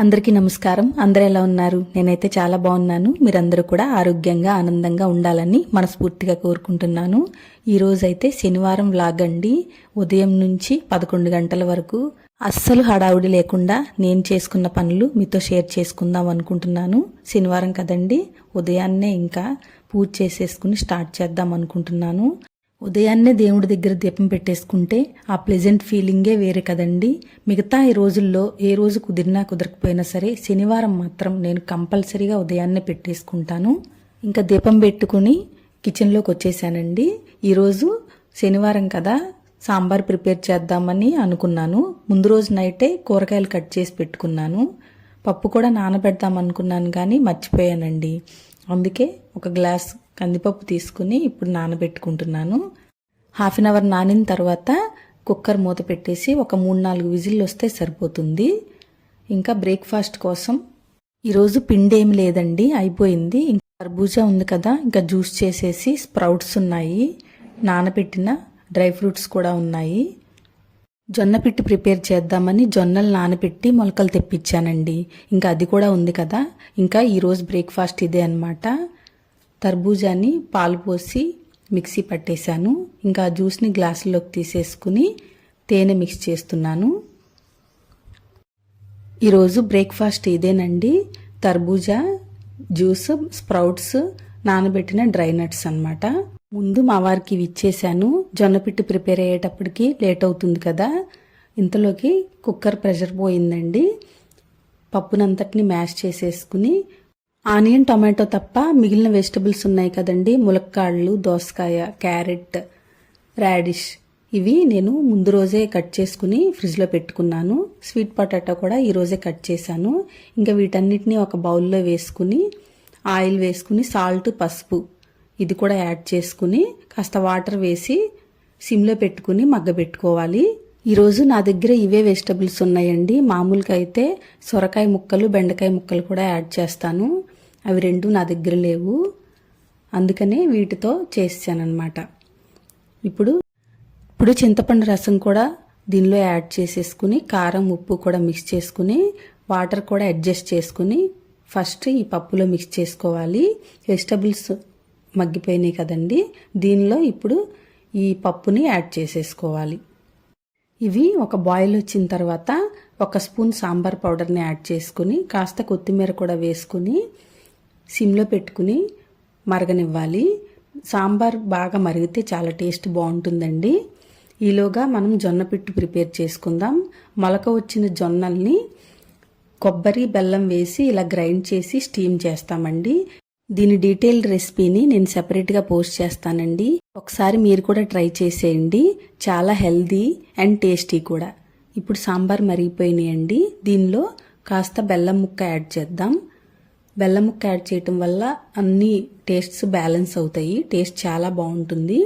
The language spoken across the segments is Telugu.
అందరికీ నమస్కారం. అందరు ఎలా ఉన్నారు? నేనైతే చాలా బాగున్నాను. మీరందరూ కూడా ఆరోగ్యంగా ఆనందంగా ఉండాలని మనస్ఫూర్తిగా కోరుకుంటున్నాను. ఈరోజైతే శనివారం వ్లాగ్ అండి. ఉదయం నుంచి పదకొండు గంటల వరకు అస్సలు హడావుడి లేకుండా నేను చేసుకున్న పనులు మీతో షేర్ చేసుకుందాం అనుకుంటున్నాను. శనివారం కదండి. ఉదయాన్నే ఇంకా పూజ చేసేసుకుని స్టార్ట్ చేద్దాం అనుకుంటున్నాను. ఉదయాన్నే దేవుడి దగ్గర దీపం పెట్టేసుకుంటే ఆ ప్లెజెంట్ ఫీలింగే వేరే కదండి. మిగతా ఈ రోజుల్లో ఏ రోజు కుదిరినా కుదరకపోయినా సరే శనివారం మాత్రం నేను కంపల్సరీగా ఉదయాన్నే పెట్టేసుకుంటాను. ఇంకా దీపం పెట్టుకుని కిచెన్లోకి వచ్చేసానండి. ఈరోజు శనివారం కదా సాంబార్ ప్రిపేర్ చేద్దామని అనుకున్నాను. ముందు రోజు నైటే కూరగాయలు కట్ చేసి పెట్టుకున్నాను. పప్పు కూడా నానబెడదాం అనుకున్నాను కానీ మర్చిపోయానండి. అందుకే ఒక గ్లాస్ కందిపప్పు తీసుకుని ఇప్పుడు నానబెట్టుకుంటున్నాను. హాఫ్ అన్ అవర్ నానిన తర్వాత కుక్కర్ మూత పెట్టేసి ఒక మూడు నాలుగు విజిల్లు వస్తే సరిపోతుంది. ఇంకా బ్రేక్ఫాస్ట్ కోసం ఈరోజు పిండి ఏమి లేదండి అయిపోయింది. ఇంకా కర్బూజా ఉంది కదా ఇంకా జ్యూస్ చేసేసి స్ప్రౌట్స్ ఉన్నాయి. నానబెట్టిన డ్రై ఫ్రూట్స్ కూడా ఉన్నాయి. జొన్న పిట్టి ప్రిపేర్ చేద్దామని జొన్నలు నానబెట్టి మొలకలు తెప్పించానండి. ఇంకా అది కూడా ఉంది కదా ఇంకా ఈరోజు బ్రేక్ఫాస్ట్ ఇదే అనమాట తర్బూజాన్ని పాలు పోసి మిక్సీ పట్టేశాను. ఇంకా జ్యూస్ని గ్లాసులోకి తీసేసుకుని తేనె మిక్స్ చేస్తున్నాను. ఈరోజు బ్రేక్ఫాస్ట్ ఇదేనండి. తర్బూజా జ్యూస్ స్ప్రౌట్స్ నానబెట్టిన డ్రై నట్స్ అనమాట ముందు మా వారికి ఇవి ఇచ్చేసాను జొన్నపిట్టు ప్రిపేర్ అయ్యేటప్పటికి లేట్ అవుతుంది కదా. ఇంతలోకి కుక్కర్ ప్రెషర్ పోయిందండి. పప్పునంతటిని మ్యాష్ చేసేసుకుని ఆనియన్ టొమాటో తప్ప మిగిలిన వెజిటబుల్స్ ఉన్నాయి కదండి. ములక్కాళ్ళు దోసకాయ క్యారెట్ రాడిష్. ఇవి నేను ముందు రోజే కట్ చేసుకుని ఫ్రిడ్జ్లో పెట్టుకున్నాను. స్వీట్ పొటాటో కూడా ఈరోజే కట్ చేశాను. ఇంకా వీటన్నిటిని ఒక బౌల్లో వేసుకుని ఆయిల్ వేసుకుని సాల్ట్ పసుపు ఇది కూడా యాడ్ చేసుకుని కాస్త వాటర్ వేసి సిమ్లో పెట్టుకుని మగ్గబెట్టుకోవాలి ఈరోజు నా దగ్గర ఇవే వెజిటబుల్స్ ఉన్నాయండి. మామూలుగా అయితే సొరకాయ ముక్కలు బెండకాయ ముక్కలు కూడా యాడ్ చేస్తాను. అవి రెండు నా దగ్గర లేవు. అందుకనే వీటితో చేసానమాట ఇప్పుడు ఇప్పుడు చింతపండు రసం కూడా దీనిలో యాడ్ చేసేసుకుని కారం ఉప్పు కూడా మిక్స్ చేసుకుని వాటర్ కూడా అడ్జస్ట్ చేసుకుని ఫస్ట్ ఈ పప్పులో మిక్స్ చేసుకోవాలి. వెజిటబుల్స్ మగ్గిపోయినాయి కదండి. దీనిలో ఇప్పుడు ఈ పప్పుని యాడ్ చేసేసుకోవాలి. ఇవి ఒక బాయిల్ వచ్చిన తర్వాత ఒక స్పూన్ సాంబార్ పౌడర్ని యాడ్ చేసుకుని కాస్త కొత్తిమీర కూడా వేసుకుని సిమ్లో పెట్టుకుని మరగనివ్వాలి. సాంబార్ బాగా మరిగితే చాలా టేస్ట్ బాగుంటుందండి. ఈలోగా మనం జొన్న పిట్టు ప్రిపేర్ చేసుకుందాం. మొలక వచ్చిన జొన్నల్ని కొబ్బరి బెల్లం వేసి ఇలా గ్రైండ్ చేసి స్టీమ్ చేస్తామండి. దీని డీటెయిల్డ్ రెసిపీని నేను సెపరేట్గా పోస్ట్ చేస్తానండి. ఒకసారి మీరు కూడా ట్రై చేసేయండి. చాలా హెల్దీ అండ్ టేస్టీ కూడా. ఇప్పుడు సాంబార్ మరిగిపోయినాయండి. దీనిలో కాస్త బెల్లం ముక్క యాడ్ చేద్దాం. బెల్లం ముక్క యాడ్ చేయటం వల్ల అన్ని టేస్ట్స్ బ్యాలెన్స్ అవుతాయి. టేస్ట్ చాలా బాగుంటుంది.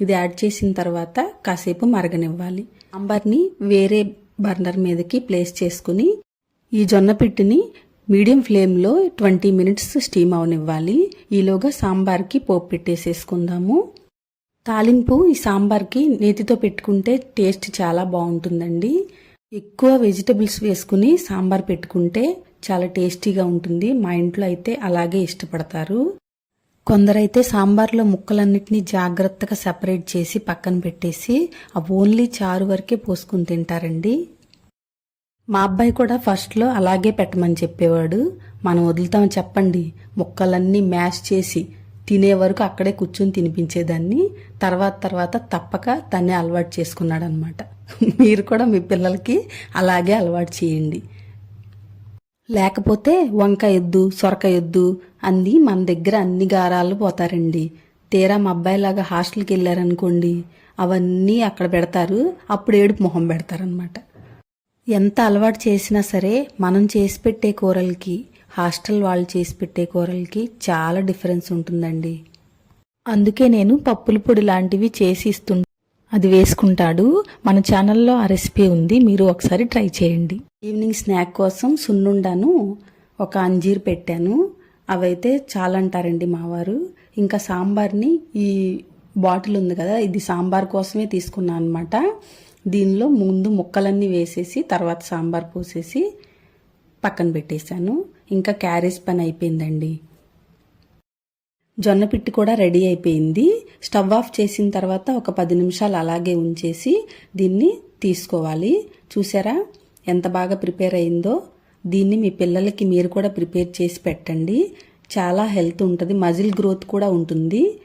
ఇది యాడ్ చేసిన తర్వాత కాసేపు మరగనివ్వాలి. సాంబార్ని వేరే బర్నర్ మీదకి ప్లేస్ చేసుకుని ఈ జొన్న పిట్టిని మీడియం ఫ్లేమ్లో ట్వంటీ మినిట్స్ స్టీమ్ అవనివ్వాలి. ఈలోగా సాంబార్కి పోపు పెట్టేసేసుకుందాము. తాలింపు ఈ సాంబార్కి నేతితో పెట్టుకుంటే టేస్ట్ చాలా బాగుంటుందండి. ఎక్కువ వెజిటబుల్స్ వేసుకుని సాంబార్ పెట్టుకుంటే చాలా టేస్టీగా ఉంటుంది. మా ఇంట్లో అయితే అలాగే ఇష్టపడతారు. కొందరైతే సాంబార్లో ముక్కలన్నిటినీ జాగ్రత్తగా సపరేట్ చేసి పక్కన పెట్టేసి ఆ ఓన్లీ చారు వరకే పోసుకుని తింటారండి. మా అబ్బాయి కూడా ఫస్ట్లో అలాగే పెట్టమని చెప్పేవాడు. మనం వదులుతాం చెప్పండి. ముక్కలన్నీ మ్యాష్ చేసి తినే వరకు అక్కడే కూర్చొని తినిపించేదాన్ని. తర్వాత తర్వాత తప్పక తనే అలవాటు చేసుకున్నాడు అనమాట మీరు కూడా మీ పిల్లలకి అలాగే అలవాటు చేయండి. లేకపోతే వంకాయ ఎద్దు సొరకాయ ఎద్దు అంది మన దగ్గర అన్ని గారాలు పోతారండి. తీరా మా అబ్బాయిలాగా హాస్టల్కి వెళ్ళారనుకోండి అవన్నీ అక్కడ పెడతారు. అప్పుడు ఏడుపు మొహం పెడతారనమాట. ఎంత అలవాటు చేసినా సరే మనం చేసి పెట్టే కూరలకి హాస్టల్ వాళ్ళు చేసి పెట్టే కూరలకి చాలా డిఫరెన్స్ ఉంటుందండి. అందుకే నేను పప్పుల పొడి లాంటివి చేసి ఇస్తు అది వేసుకుంటాడు. మన ఛానల్లో ఆ రెసిపీ ఉంది మీరు ఒకసారి ట్రై చేయండి. ఈవినింగ్ స్నాక్ కోసం సున్నుండాను ఒక అంజీర్ పెట్టాను. అవైతే చాలా అంటారండి మావారు. ఇంకా సాంబార్ని ఈ బాటిల్ ఉంది కదా ఇది సాంబార్ కోసమే తీసుకున్నాను అనమాట దీనిలో ముందు ముక్కలన్నీ వేసేసి తర్వాత సాంబార్ పోసేసి పక్కన పెట్టేశాను. ఇంకా క్యారేజ్ పని అయిపోయిందండి. జొన్న పిట్టి కూడా రెడీ అయిపోయింది. స్టవ్ ఆఫ్ చేసిన తర్వాత ఒక పది నిమిషాలు అలాగే ఉంచేసి దీన్ని తీసుకోవాలి. చూసారా? ఎంత బాగా ప్రిపేర్ అయిందో. దీన్ని మీ పిల్లలకి మీరు కూడా ప్రిపేర్ చేసి పెట్టండి. చాలా హెల్త్ ఉంటుంది. మజిల్ గ్రోత్ కూడా ఉంటుంది.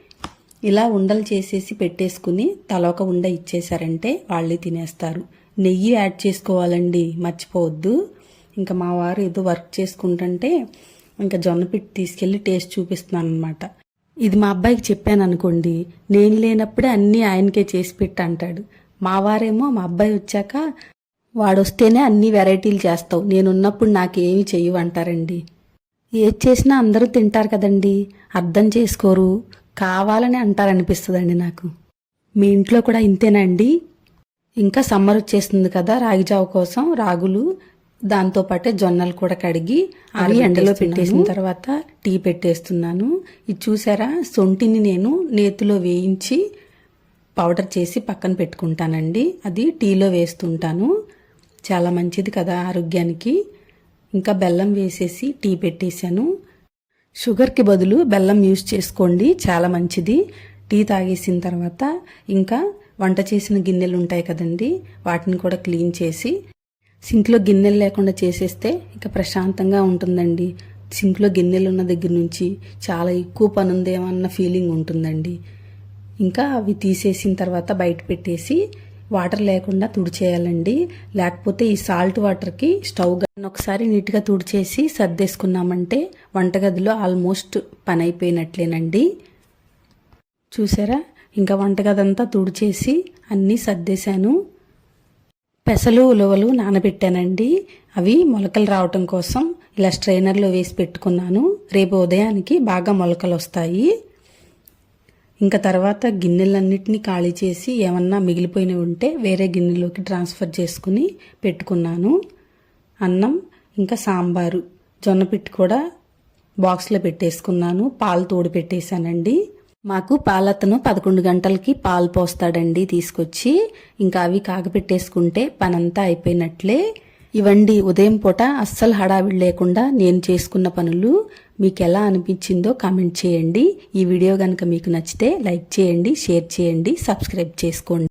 ఇలా ఉండలు చేసేసి పెట్టేసుకుని తలొక ఉండ ఇచ్చేసారంటే వాళ్ళే తినేస్తారు. నెయ్యి యాడ్ చేసుకోవాలండి మర్చిపోవద్దు. ఇంకా మా వారు ఏదో వర్క్ చేసుకుంటుంటే ఇంకా జొన్న పిట్టి తీసుకెళ్ళి టేస్ట్ చూపిస్తున్నాను అనమాట ఇది మా అబ్బాయికి చెప్పాను అనుకోండి నేను లేనప్పుడే అన్నీ ఆయనకే చేసి పెట్టి అంటాడు. మా వారేమో మా అబ్బాయి వచ్చాక వాడొస్తేనే అన్ని వెరైటీలు చేస్తావు నేనున్నప్పుడు నాకేమి చెయ్యవు అంటారండి. ఏది చేసినా అందరూ తింటారు కదండి అర్థం చేసుకోరు. కావాలని అంటారనిపిస్తుందండి నాకు. మీ ఇంట్లో కూడా ఇంతేనండి? ఇంకా సమ్మర్ వచ్చేస్తుంది కదా రాగి జావ కోసం రాగులు దాంతో పాటే జొన్నలు కూడా కడిగి అవి ఎండలో పెట్టేసిన తర్వాత టీ పెట్టేస్తున్నాను. ఇది చూసారా? సొంటిని నేను నేతిలో వేయించి పౌడర్ చేసి పక్కన పెట్టుకుంటానండి. అది టీలో వేస్తుంటాను. చాలా మంచిది కదా ఆరోగ్యానికి. ఇంకా బెల్లం వేసేసి టీ పెట్టేశాను. షుగర్కి బదులు బెల్లం యూజ్ చేసుకోండి చాలా మంచిది. టీ తాగేసిన తర్వాత ఇంకా వంట చేసిన గిన్నెలు ఉంటాయి కదండి వాటిని కూడా క్లీన్ చేసి సింక్లో గిన్నెలు లేకుండా చేసేస్తే ఇంకా ప్రశాంతంగా ఉంటుందండి. సింక్లో గిన్నెలు ఉన్న దగ్గర నుంచి చాలా ఎక్కువ పని ఉందేమో అన్న ఫీలింగ్ ఉంటుందండి. ఇంకా అవి తీసేసిన తర్వాత బయట పెట్టేసి వాటర్ లేకుండా తుడిచేయాలండి. లేకపోతే ఈ సాల్ట్ వాటర్కి స్టవ్ గన్ ఒకసారి నీట్గా తుడిచేసి సర్దేసుకున్నామంటే వంటగదిలో ఆల్మోస్ట్ పని అయిపోయినట్లేనండి చూసారా? ఇంకా వంటగదంతా తుడిచేసి అన్నీ సర్దేశాను. పెసలు ఉలవలు నానబెట్టానండి. అవి మొలకలు రావటం కోసం ఇలా స్ట్రైనర్లో వేసి పెట్టుకున్నాను. రేపు ఉదయానికి బాగా మొలకలు వస్తాయి ఇంకా తర్వాత గిన్నెలన్నిటినీ ఖాళీ చేసి ఏమన్నా మిగిలిపోయినవి ఉంటే వేరే గిన్నెలోకి ట్రాన్స్ఫర్ చేసుకుని పెట్టుకున్నాను. అన్నం ఇంకా సాంబారు. జొన్న పిట్టు కూడా బాక్స్లో పెట్టేసుకున్నాను. పాలు తోడు పెట్టేశానండి. మాకు పాలతను పదకొండు గంటలకి పాలు పోస్తాడండి తీసుకొచ్చి. ఇంకా అవి కాగపెట్టేసుకుంటే పనంతా అయిపోయినట్లే. ఇవండి ఉదయం పూట అస్సలు హడావిడి లేకుండా నేను చేసుకున్న పనులు. మీకు ఎలా అనిపించిందో కామెంట్ చేయండి. ఈ వీడియో కనుక మీకు నచ్చితే లైక్ చేయండి షేర్ చేయండి సబ్స్క్రైబ్ చేసుకోండి.